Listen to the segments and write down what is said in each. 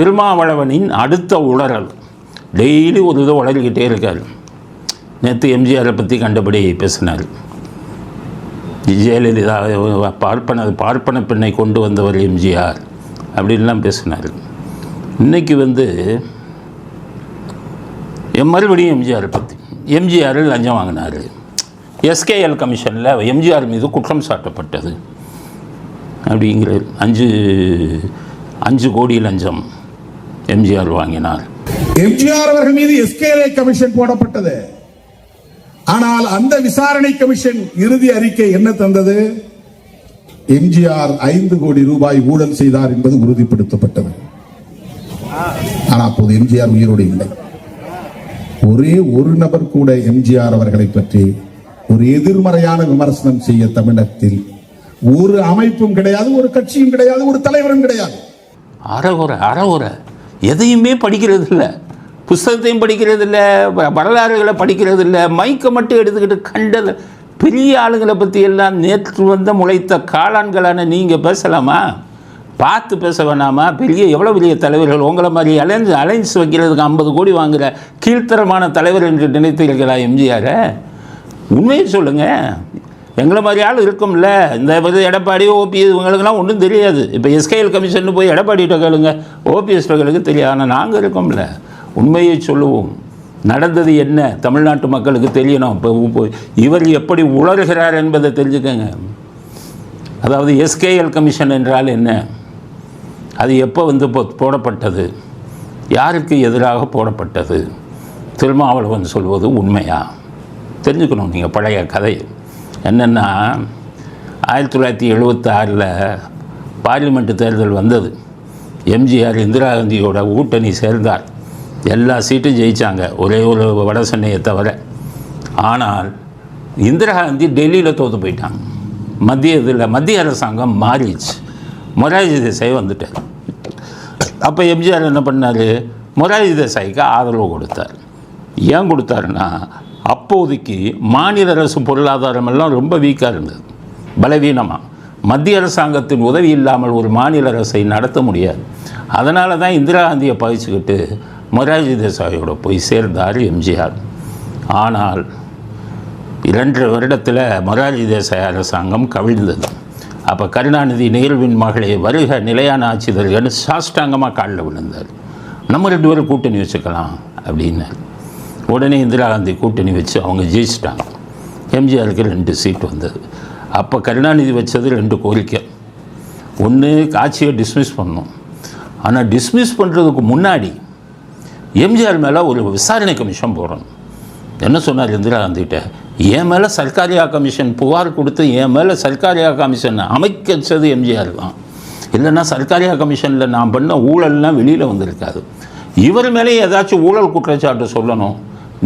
திருமாவளவனின் அடுத்த உளறல். டெய்லி ஒரு இதை உளறிக்கிட்டே இருக்கார். நேற்று எம்ஜிஆரை பற்றி கண்டபடி பேசினார். ஜெயலலிதா பார்ப்பன பார்ப்பன பெண்ணை கொண்டு வந்தவர் எம்ஜிஆர் அப்படின்லாம் பேசினார். இன்றைக்கி வந்து எம் மறுபடியும் எம்ஜிஆர் பற்றி எம்ஜிஆர் லஞ்சம் வாங்கினார். எஸ்கேஎல் கமிஷனில் எம்ஜிஆர் மீது குற்றம் சாட்டப்பட்டது. அப்படிங்கிற அஞ்சு அஞ்சு கோடி லஞ்சம். எம்ஜிஆர் வாங்கினார். எம்ஜிஆர் அவர்கள் மீது எஸ்கேஏ கமிஷன் போடப்பட்டது. ஆனால் அந்த விசாரணை கமிஷன் இறுதி அறிக்கை என்ன தந்தது? எம்ஜிஆர் ஐந்து கோடி ரூபாய் ஊழல் செய்தார் என்பது உறுதிப்படுத்தப்பட்டது. ஆனால் அப்போது எம்ஜிஆர் உயிரோடு இல்லை. ஒரே ஒரு நபர் கூட எம்ஜிஆர் அவர்களை பற்றி ஒரு எதிர்மறையான விமர்சனம் செய்ய தமிழகத்தில் ஒரு அமைப்பும் கிடையாது ஒரு கட்சியும் கிடையாது ஒரு தலைவரும் கிடையாது. அறகுறை அறகுறை. எதையுமே படிக்கிறது இல்லை புஸ்தகத்தையும் படிக்கிறது இல்லை வ- வரலாறுகளை படிக்கிறது இல்லை மைக்கை மட்டும் எடுத்துக்கிட்டு கண்டது. பெரிய ஆளுங்களை பற்றி எல்லாம் நேற்று வந்த முளைத்த காளான்களான நீங்கள் பேசலாமா? பார்த்து பேச வேணாமா? பெரிய எவ்வளோ பெரிய தலைவர்கள்? உங்களை மாதிரி அலைன்ஸ் அலைன்ஸ் வைக்கிறதுக்கு ஐம்பது கோடி வாங்குகிற கீழ்த்தரமான தலைவர் என்று நினைத்தீர்களா எம்ஜிஆரை? உண்மையை சொல்லுங்கள் எங்களை மாதிரி ஆள் இருக்கும்ல? இந்த இது எடப்பாடி ஓபிஎஸ் இவங்களுக்குலாம் ஒன்றும் தெரியாது. இப்போ எஸ்கேஎல் கமிஷன் போய் எடப்பாடிகிட்ட கேளுங்க. ஓபிஎஸ்களுக்கு தெரியாது. ஆனால் நாங்கள் இருக்கோம்ல. உண்மையை சொல்லுவோம். நடந்தது என்ன? தமிழ்நாட்டு மக்களுக்கு தெரியணும். இப்போ இவர் எப்படி உளறுகிறார் என்பதை தெரிஞ்சுக்கங்க. அதாவது எஸ்கேஎல் கமிஷன் என்றால் என்ன? அது எப்போ வந்து போ- போடப்பட்டது? யாருக்கு எதிராக போடப்பட்டது? திருமாவளவன் சொல்வது உண்மையா? தெரிஞ்சுக்கணும் நீங்கள் பழைய கதை என்னென்னா ஆயிரத்தி தொள்ளாயிரத்தி எழுபத்தாறில் பார்லிமெண்ட் தேர்தல் வந்தது. எம்ஜிஆர் இந்திரா காந்தியோட கூட்டணி சேர்ந்தார். எல்லா சீட்டும் ஜெயித்தாங்க ஒரே ஒரு வட சென்னையை தவிர. ஆனால் இந்திரா காந்தி டெல்லியில் தோற்று போயிட்டாங்க. மத்திய இதில் மத்திய அரசாங்கம் மாறிடுச்சு. மொராஜி தேசாய் வந்துட்டார். அப்போ எம்ஜிஆர் என்ன பண்ணார்? மொராஜி தேசாய்க்கு ஆதரவு கொடுத்தார். ஏன் கொடுத்தாருன்னா அப்போதைக்கு மாநில அரசு பொருளாதாரம் எல்லாம் ரொம்ப வீக்காக இருந்தது. பலவீனமாக மத்திய அரசாங்கத்தின் உதவி இல்லாமல் ஒரு மாநில அரசை நடத்த முடியாது. அதனால தான் இந்திரா காந்தியை பதிச்சுக்கிட்டு மொராஜி தேசாயோட போய் சேர்ந்தார் எம்ஜிஆர். ஆனால் இரண்டு வருடத்தில் மொரார்ஜி தேசாய் அரசாங்கம் கவிழ்ந்தது. அப்போ கருணாநிதி நேருவின் மகளே வருக நிலையான ஆட்சி தருகன்னு சாஷ்டாங்கமாக காலில் விழுந்தார். நம்ம ரெண்டு பேரும் கூட்டணி வச்சுக்கலாம் அப்படின்னாரு. உடனே இந்திரா காந்தி கூட்டணி வச்சு அவங்க ஜெயிச்சிட்டாங்க. எம்ஜிஆருக்கு ரெண்டு சீட் வந்தது. அப்போ கருணாநிதி வச்சது ரெண்டு கோரிக்கை. ஒன்று ஆட்சியை டிஸ்மிஸ் பண்ணணும். ஆனால் டிஸ்மிஸ் பண்ணுறதுக்கு முன்னாடி எம்ஜிஆர் மேலே ஒரு விசாரணை கமிஷன் போடணும். என்ன சொன்னார் இந்திரா காந்திகிட்ட? என் மேலே சர்க்காரியா கமிஷன் புகார் கொடுத்து என் மேலே சர்க்காரியா கமிஷன் அமைக்க வச்சது எம்ஜிஆர் தான். இல்லைன்னா சர்க்காரியா கமிஷனில் நான் பண்ண ஊழல்லாம் வெளியில் வந்திருக்காது. இவர் மேலே ஏதாச்சும் ஊழல் குற்றச்சாட்டு சொல்லணும்.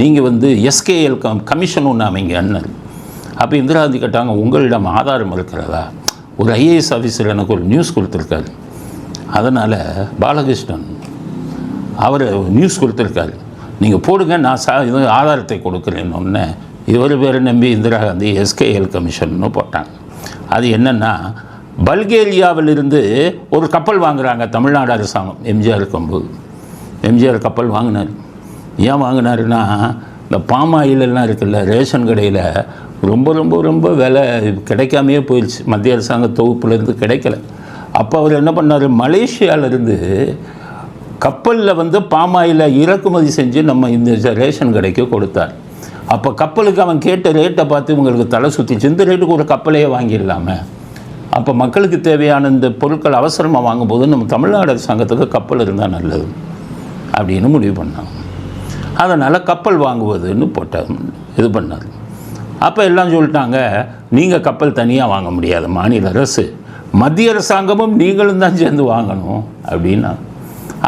நீங்கள் வந்து எஸ்கேஎல் கம் கமிஷன் ஒன்று அமைங்க அண்ணன். அப்போ இந்திரா காந்தி கேட்டாங்க உங்களிடம் ஆதாரம் இருக்கிறதா? ஒரு ஐஏஎஸ் ஆஃபீஸர் எனக்கு ஒரு நியூஸ் கொடுத்துருக்காரு. அதனால் பாலகிருஷ்ணன் அவர் நியூஸ் கொடுத்துருக்காரு. நீங்கள் போடுங்க நான் சா இது ஆதாரத்தை கொடுக்குறேன்னு ஒன்று இவர் பேரை நம்பி இந்திரா காந்தி எஸ்கேஎல் கமிஷன்னு போட்டாங்க. அது என்னென்னா பல்கேரியாவிலிருந்து ஒரு கப்பல் வாங்குகிறாங்க தமிழ்நாடு அரசாங்கம் எம்ஜிஆர் இருக்கும்போது எம்ஜிஆர் கப்பல் வாங்கினார். ஏன் வாங்கினாருன்னா இந்த பாம் ஆயிலெல்லாம் இருக்குல்ல ரேஷன் கடையில் ரொம்ப ரொம்ப ரொம்ப விலை கிடைக்காமையே போயிடுச்சு. மத்திய அரசாங்க தொகுப்புலேருந்து கிடைக்கல. அப்போ அவர் என்ன பண்ணார்? மலேசியாவிலேருந்து கப்பலில் வந்து பாமாயில் இறக்குமதி செஞ்சு நம்ம இந்த ரேஷன் கடைக்கு கொடுத்தார். அப்போ கப்பலுக்கு அவன் கேட்ட ரேட்டை பார்த்து உங்களுக்கு தலை சுற்றிச்சு இந்த ரேட்டுக்கு ஒரு கப்பலையே வாங்கிடலாமே? அப்போ மக்களுக்கு தேவையான இந்த பொருட்கள் அவசரமாக வாங்கும்போது நம்ம தமிழ்நாடு அரசாங்கத்துக்கு கப்பல் இருந்தால் நல்லது. அப்படின்னு முடிவு பண்ணாங்க. அதனால் கப்பல் வாங்குவதுன்னு போட்டார் இது பண்ணார் அப்போ எல்லாம் சொல்லிட்டாங்க நீங்கள் கப்பல் தனியாக வாங்க முடியாது. மாநில அரசு மத்திய அரசாங்கமும் நீங்களும் தான் சேர்ந்து வாங்கணும் அப்படின்னா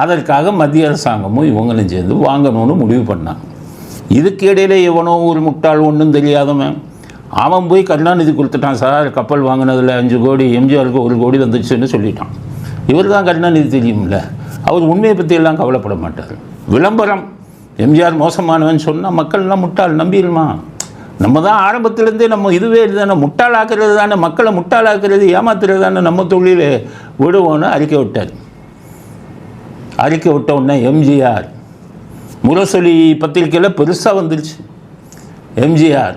அதற்காக மத்திய அரசாங்கமும் இவங்களும் சேர்ந்து வாங்கணும்னு முடிவு பண்ணாங்க. இதுக்கு இடையில எவனோ ஒரு முட்டாள் ஒன்றும் தெரியாதவன் அவன் போய் கருணாநிதி கொடுத்துட்டான் சார் கப்பல் வாங்கினதில் அஞ்சு கோடி எம்ஜிஆருக்கு ஒரு கோடி வந்துச்சுன்னு சொல்லிட்டான். இவர் தான் கருணாநிதி தெரியும்ல. அவர் உண்மையை பற்றியெல்லாம் கவலைப்பட மாட்டார். விளம்பரம். எம்ஜிஆர் மோசமானவன் சொன்னால் மக்கள்லாம் முட்டாள் நம்பிடுமா நம்ம தான் ஆரம்பத்துலேருந்தே நம்ம இதுவே இதுதானே முட்டாளாக்குறது தானே மக்களை முட்டாளாக்குறது ஏமாத்துறது தானே நம்ம தொழில். விடுவோன்னு அறிக்கை விட்டார். அறிக்கை விட்ட உடனே எம்ஜிஆர் முரசொலி பத்திரிக்கையில் பெருசாக வந்துருச்சு. எம்ஜிஆர்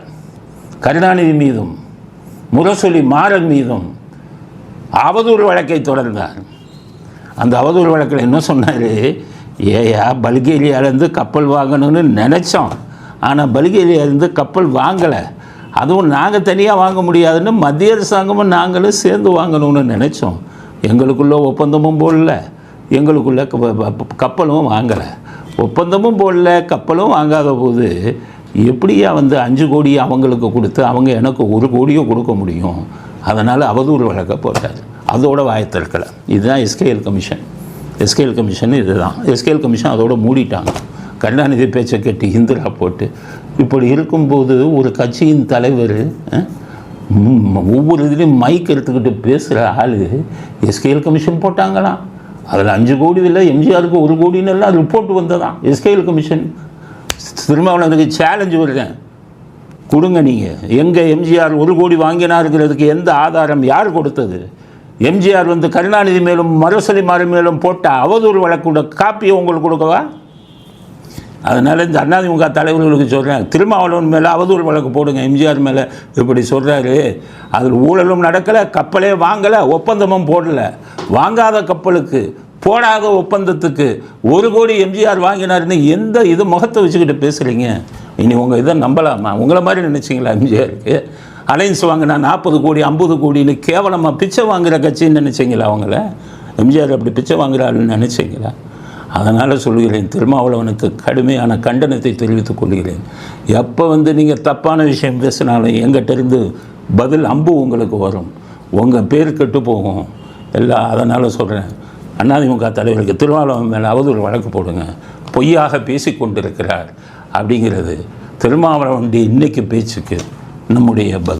கருணாநிதி மீதும் முரசொலி மாறன் மீதும் அவதூறு வழக்கை தொடர்ந்தார். அந்த அவதூறு வழக்கில் என்ன சொன்னார்? ஏயா பல்கேரியாவிலேருந்து கப்பல் வாங்கணும்னு நினச்சோம். ஆனால் பல்கேரியாவிலேருந்து கப்பல் வாங்கலை. அதுவும் நாங்கள் தனியாக வாங்க முடியாதுன்னு மத்திய அரசாங்கமும் நாங்களும் சேர்ந்து வாங்கணும்னு நினச்சோம். எங்களுக்குள்ளே ஒப்பந்தமும் போடல. எங்களுக்குள்ள கப்பலும் வாங்கலை. ஒப்பந்தமும் போடல கப்பலும் வாங்காத போது எப்படியா வந்து அஞ்சு கோடி அவங்களுக்கு கொடுத்து அவங்க எனக்கு ஒரு கோடியோ கொடுக்க முடியும்? அதனால் அவதூறு வழக்க போட்டார் அதோட வாயத்திருக்கலை இதுதான் எஸ்கேஎல் கமிஷன். எஸ்கேஎல் கமிஷன் இதுதான். எஸ்கேஎல் கமிஷன் அதோட மூடிட்டாங்க. கருணாநிதி பேச்சை கேட்டு இந்திரா போட்டு. இப்படி இருக்கும்போது ஒரு கட்சியின் தலைவர் ஒவ்வொரு இதுலேயும் மைக் எடுத்துக்கிட்டு பேசுகிற ஆள் எஸ்கேஎல் கமிஷன் போட்டாங்களாம் அதில் அஞ்சு கோடி இல்லை எம்ஜிஆருக்கு ஒரு கோடின்னு எல்லாம் ரிப்போர்ட் வந்ததான். SKL commission. திருமாவளவனுக்கு சேலஞ்சு வருதேன் கொடுங்க நீங்கள் எங்கே எம்ஜிஆர் ஒரு கோடி வாங்கினாருங்கிறதுக்கு எந்த ஆதாரம் யார் கொடுத்தது? எம்ஜிஆர் வந்து கருணாநிதி மேலும் மரசலி மாறு மேலும் போட்ட அவதூறு வழக்கூட காப்பியை உங்களுக்கு கொடுக்கவா? அதனால் இந்த அண்ணாதிமுக தலைவர்களுக்கு சொல்கிறேன் திருமாவளவன் மேலே அவதூறு வழக்கு போடுங்க. எம்ஜிஆர் மேலே இப்படி சொல்கிறாரு அதில் ஊழலும் நடக்கலை கப்பலே வாங்கலை ஒப்பந்தமும் போடலை. வாங்காத கப்பலுக்கு போடாத ஒப்பந்தத்துக்கு ஒரு கோடி எம்ஜிஆர் வாங்கினாருன்னு எந்த இது முகத்தை வச்சுக்கிட்டு பேசுகிறீங்க இனி உங்கள் இதை நம்பலாமா? உங்களை மாதிரி நினச்சிங்களா எம்ஜிஆருக்கு? அலைன்ஸ் வாங்கினா நாற்பது கோடி ஐம்பது கோடின்னு கேவலமாக பிச்சை வாங்குற கட்சின்னு நினச்சிங்களா அவங்கள? எம்ஜிஆர் அப்படி பிச்சை வாங்குறாருன்னு நினச்சிங்களா? அதனால் சொல்கிறேன் திருமாவளவனுக்கு கடுமையான கண்டனத்தை தெரிவித்துக் கொள்கிறேன். எப்போ வந்து நீங்கள் தப்பான விஷயம் பேசினாலும் எங்கிட்டேருந்து பதில் அம்பு உங்களுக்கு வரும். உங்கள் பேர் கெட்டு போகும். எல்லாம் அதனால் சொல்கிறேன் அதிமுக தலைவருக்கு திருமாவளவன் மேலே அவதூறு வழக்கு போடுங்க. பொய்யாக பேசி கொண்டிருக்கிறார் அப்படிங்கிறது திருமாவளவனுடைய இன்றைக்கு பேச்சுக்கு நம்முடைய பதில்.